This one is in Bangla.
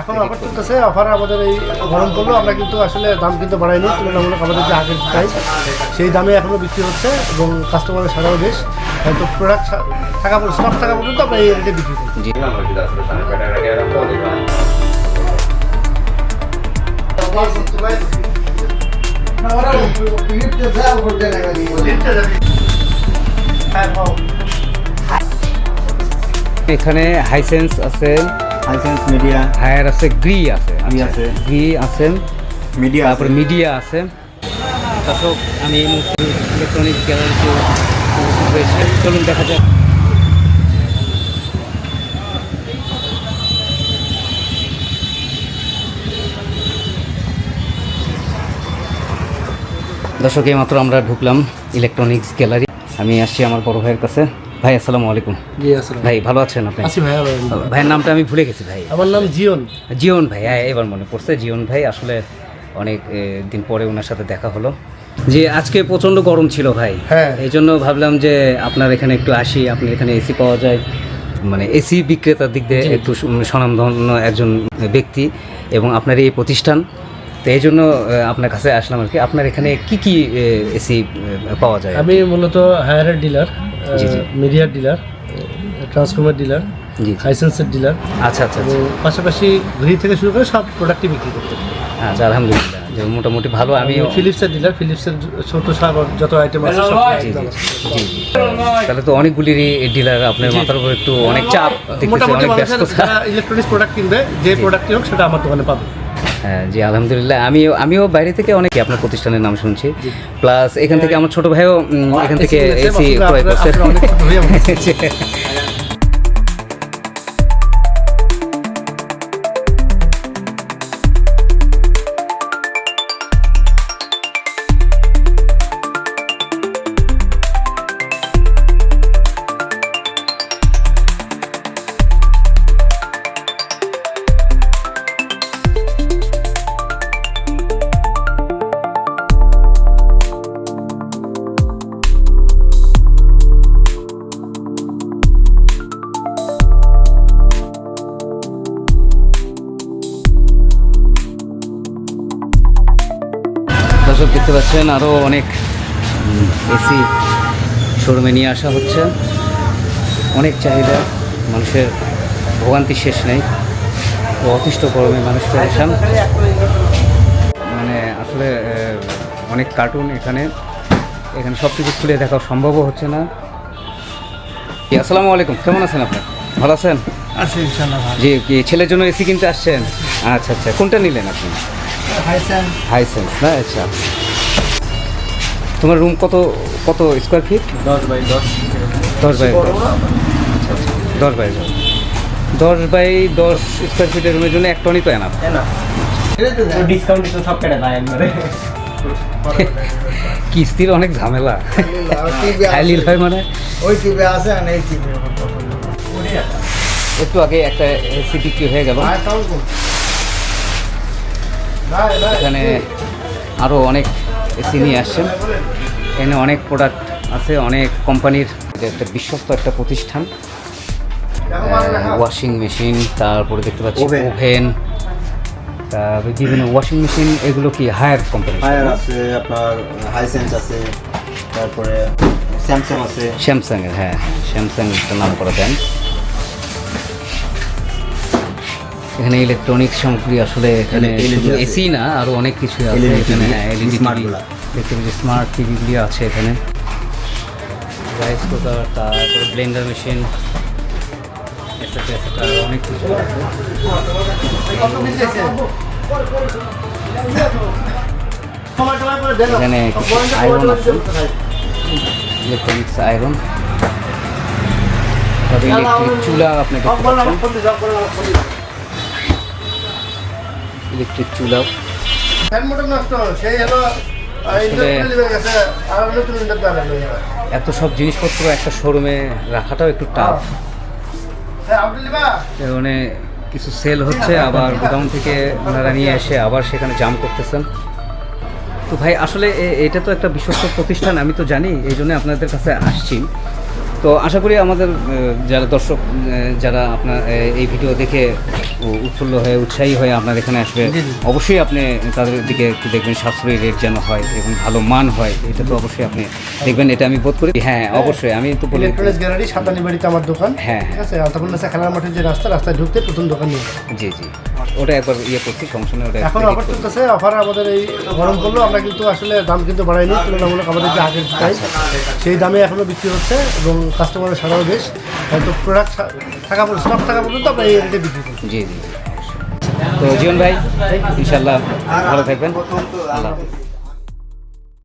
এখন অফার চলতেছে অফার আমাদের এই গরম পড়ল আমরা কিন্তু আসলে দাম কিন্তু বাড়াইনি তুলনামূলক আমাদের যে আগের প্রাইস সেই দামে এখনও বিক্রি হচ্ছে এবং কাস্টমারের সারাও বেশ। হয়তো প্রোডাক্ট থাকা স্টক থাকা পর্যন্ত আমরা এই রেটে বিক্রি করি জি। এখানে হাইসেন্স আছে। হাইসেন্স মিডিয়া হায়ার আছে গ্রি আছে। আচ্ছা, আছে। গ্রি আছে। মিডিয়া তারপরে মিডিয়া আছে। দর্শক আমি এই মুহূর্তে ইলেকট্রনিক গ্যালারিতে চলুন দেখা যাক। দর্শক এইমাত্র আমরা ঢুকলাম ইলেকট্রনিক্স গ্যালারি আমি আসছি আমার বড় ভাইয়ের কাছে। ভাই আসসালামু আলাইকুম। জি আসলে ভাই ভালো আছেন আপনি? আসি ভাই ভাইয়ের নামটা আমি ভুলে গেছি ভাই। আমার নাম জিওন জীবন ভাই হ্যাঁ এবার মনে পড়ছে। জীবন ভাই আসলে অনেক দিন পরে ওনার সাথে দেখা হলো। যে আজকে প্রচণ্ড গরম ছিল ভাই। হ্যাঁ। এই জন্য ভাবলাম যে আপনার এখানে একটু আসি। আপনার এখানে এসি পাওয়া যায়। মানে এসি বিক্রেতার দিক দিয়ে একটু সু- স্বনামধন্য একজন ব্যক্তি এবং আপনার এই প্রতিষ্ঠান। তো এই জন্য আপনার কাছে আসলাম আর কি। আপনার এখানে কি কি এসি পাওয়া যায় আমি মূলত হায়ারের ডিলার। মিডিয়ার ডিলার ট্রান্সফর্মার ডিলার। হাইসেন্সের ডিলার আচ্ছা আচ্ছা এবং আচ্ছা পাশাপাশি ঘড়ি থেকে শুরু করে সব প্রোডাক্টই বিক্রি করতে পারি। আচ্ছা আলহামদুলিল্লাহ। যে মোটামুটি ভালো আমি ফিলিপসের ডিলার ফিলিপসের ছোট সব যত আইটেম আছে সব জি জি তাহলে তো অনেকগুলিরই ডিলার আপনার মাথার উপর একটু অনেক চাপ মোটামুটি অনেক ব্যস্ততা। ইলেকট্রনিক্স প্রোডাক্ট কিনবে যে প্রোডাক্টই হোক সেটা আমার দোকানে পাবে। হ্যাঁ জি আলহামদুলিল্লাহ। আমি আমিও বাইরে থেকে অনেকে আপনার প্রতিষ্ঠানের নাম শুনছি। প্লাস এখান থেকে আমার ছোট ভাইও এখান থেকে এসি ক্রয় করছে। দেখতে পাচ্ছেন আরও অনেক এসি শোরুমে নিয়ে আসা হচ্ছে। অনেক চাহিদা মানুষের ভোগান্তি শেষ নেই। অতিষ্ঠ গরমে মানুষ পরেশান। মানে আসলে অনেক কার্টুন এখানে। এখানে সব কিছু খুলে দেখা সম্ভবও হচ্ছে না। আসসালামু আলাইকুম। কেমন আছেন আপনি? ভালো আছেন? আছে ইনশাআল্লাহ জি কি ছেলের জন্য এসি কিনতে আসছেন? আচ্ছা আচ্ছা। কোনটা নিলেন আপনি? হাইসেন্স হাইসেন্স না আচ্ছা। তোমার রুম কত কত স্কোয়ার ফিট দশ বাই দশ। দশ বাই দশ। আচ্ছা আচ্ছা। দশ বাই দশ। দশ বাই দশ স্কোয়ার ফিটের রুমের জন্য এক টনই তো এনাফ ডিসকাউন্ট সব কেটে দেয় একবারে। কিস্তির অনেক ঝামেলা। খাইলিল হয় মানে। ওই টিভি আছে আর এই টিভি একটু আগে একটা এসি বিক্রি হয়ে গেল। এখানে আরও অনেক এসি নিয়ে আসছেন। এখানে অনেক প্রোডাক্ট আছে অনেক কোম্পানির এটা একটা বিশ্বস্ত একটা প্রতিষ্ঠান। ওয়াশিং মেশিন তারপরে দেখতে পাচ্ছি ওভেন তারপরে বিভিন্ন ওয়াশিং মেশিন এগুলো কি হায়ার কোম্পানি হায়ার আছে আপনার হাইসেন্স আছে তারপরে স্যামসাং আছে। স্যামসাংয়ের হ্যাঁ স্যামসাং একটা নাম করা দেন। এখানে ইলেকট্রনিক সামগ্রী আসলে এখানে এসি না আরও অনেক কিছু আছে LED এখানে। হ্যাঁ এলইডি smart টিভি। গুলা। দেখতে পাচ্ছি স্মার্ট টিভিগুলি আছে এখানে। রাইস কুকার তারপরে ব্লেন্ডার মেশিন অনেক কিছু আছে। এখানে আয়রন আছে। ইলেকট্রনিক্স আয়রন তবে ইলেকট্রিক চুলা আপনি দেখতে পাচ্ছেন ইলেকট্রিক চুলাও ফ্যান মোটর নষ্ট সেই হলো আসলে- ইন্ডাস্ট্রিয়াল গেছে আর নতুন ইন্ডাস্ট্রিয়াল এত সব জিনিসপত্র একটা শোরুমে রাখাটাও একটু টাফ আপনি মানে কিছু সেল হচ্ছে আবার গোডাউন থেকে ওনারা নিয়ে এসে আবার সেখানে জাম করতেছেন। তো ভাই আসলে এটা তো একটা বিশ্বস্ত প্রতিষ্ঠান আমি তো জানি এই জন্য আপনাদের কাছে আসছি। তো আশা করি আমাদের যারা দর্শক যারা আপনার এই ভিডিও দেখে উৎফুল্ল হয়ে উৎসাহী হয়ে আপনার এখানে আসবে। অবশ্যই আপনি তাদের দিকে একটু দেখবেন সাশ্রয়ী রেট যেন হয় এবং ভালো মান হয় এটা তো অবশ্যই আপনি দেখবেন এটা আমি বোধ করি। হ্যাঁ অবশ্যই আমি তো বলি ইলেকট্রনিক্স গ্যালারি সাতানি বাড়িতে আমার দোকান হ্যাঁ, ঠিক আছে? খেলার মাঠের যে রাস্তা রাস্তায় ঢুকতে প্রথম দোকান নিয়ে জি জি। ওটা একবার ইয়ে করছি সমস্যা নেই ওটা এখন অফার চলতেছে অফার আমাদের এই গরম করল আমরা কিন্তু আসলে দাম কিন্তু বাড়াইনি তুলনামূলক আমাদের যে আগের প্রাইস সেই দামে এখনও বিক্রি হচ্ছে এবং কাস্টমারের সারাও বেশ হয়তো প্রোডাক্ট থাকা স্টক থাকা পর্যন্ত আমরা এই রেটে বিক্রি করি জি জি জি। তো জীবন ভাই ইনশাল্লাহ ভালো থাকবেন আল্লাহ হাফেজ।